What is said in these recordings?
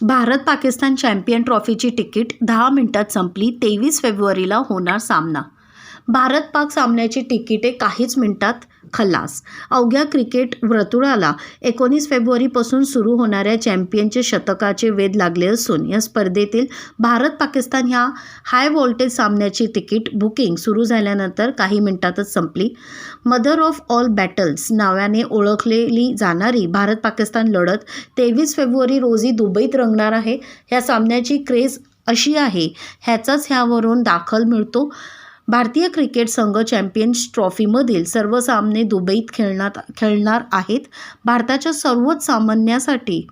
Bharat Pakistan champion ट्रॉफीची ticket दहा मिनिटात संपली तेवीस फेब्रुवारीला होणार सामना भारत पाक सामन्याची तिकिटे काहीच मिनिटात खल्लास अवघ्या क्रिकेट वर्तुळाला एकोणीस फेब्रुवारीपासून सुरू होणाऱ्या चॅम्पियनचे शतकाचे वेध लागले असून या स्पर्धेतील भारत पाकिस्तान ह्या हाय व्होल्टेज सामन्याची तिकीट बुकिंग सुरू झाल्यानंतर काही मिनिटातच संपली. मदर ऑफ ऑल बॅटल्स नावाने ओळखलेली जाणारी भारत पाकिस्तान लढत तेवीस फेब्रुवारी रोजी दुबईत रंगणार आहे. ह्या सामन्याची क्रेज अशी आहे ह्याचाच ह्यावरून दाखल मिळतो. भारतीय क्रिकेट संघ चॅम्पियन्स ट्रॉफीमधील सर्व सामने दुबईत खेळण्यात खेळणार आहेत. भारताच्या सर्वच सामन्यासाठी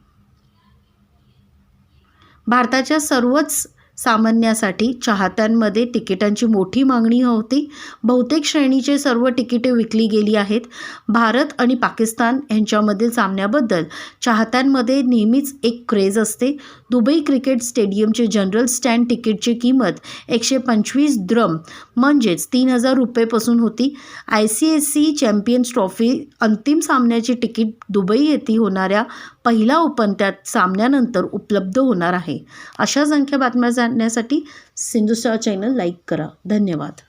भारताच्या सर्वच सामन्यासाठी चाहत्यांमध्ये तिकिटांची मोठी मागणी होती. बहुतेक श्रेणीचे सर्व तिकिटे विकली गेली आहेत. भारत आणि पाकिस्तान यांच्यामधील सामन्याबद्दल चाहत्यांमध्ये नेहमीच एक क्रेज असते. दुबई क्रिकेट स्टेडियमचे जनरल स्टँड तिकीटची किंमत एकशे पंचवीस द्रम म्हणजेच तीन हजार रुपयेपासून होती. I C S C champions trophy अंतिम सामन्याची तिकीट दुबई येथे होणाऱ्या पहिला ओपन त्यात सामन्यानंतर उपलब्ध होणार आहे. अशा संख्या बातम्या जाणण्यासाठी सिंधुस्टार चॅनल लाईक करा. धन्यवाद.